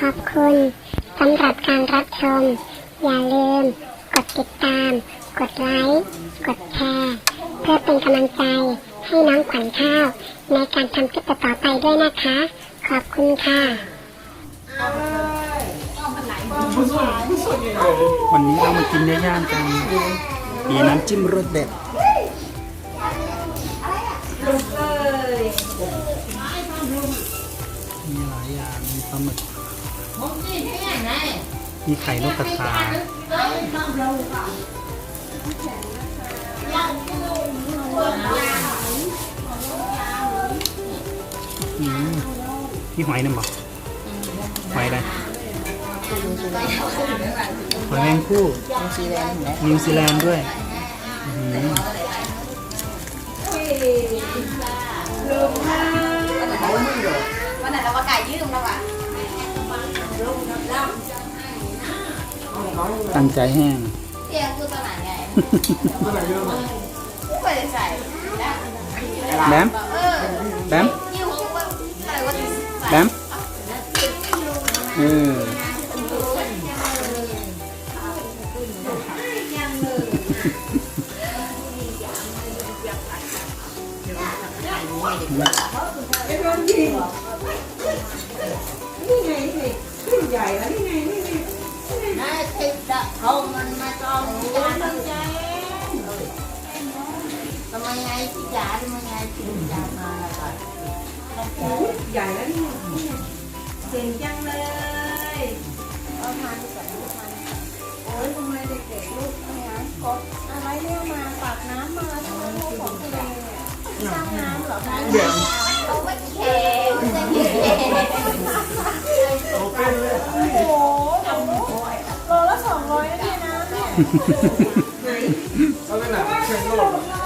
ขอบคุณสำหรับการรับชม อย่าลืม กดติดตาม กดไลค์ กดแชร์ เพื่อเป็นกำลังใจให้น้องขวัญข้าว ในการทำคลิปต่อไปด้วยนะคะ ขอบคุณค่ะ วันนี้เรามากินเนื้อย่างกันมีน้ำจิ้มรสเด็ดมีหลายอย่างมีปลาหมึก มีไข่นกกระทาอืมมีหอยนั่นบอกหอยอะไรหอยแมงคู่นิวซีแลนด์ด้วย อื้อ ตั้งใจแห้งเตียงคือตอนไหนไงไม่ได้ใส่แล้วแบมเออแบมยิ้วว่าอะไรว่าแบมเออน ทำไมไงที่ยาทำไมไงที่ยามาแล้วก็ใหญ่แล้วนี่เก่งจังเลยเอาทานก่อนเอาทานโอ้ยทำไมเด็กๆลูกทำงานกดอะไรเนี่ยมาปากน้ำมาทำไมโมของตัวเองเนี่ยสร้างน้ำเหรอคะเอาไว้แข่งจะแข่งโอ้โหสองร้อยโลละสองร้อยนะเนี่ยน้ำเนี่ยไหน เอาไปไหนแข่งโลกโล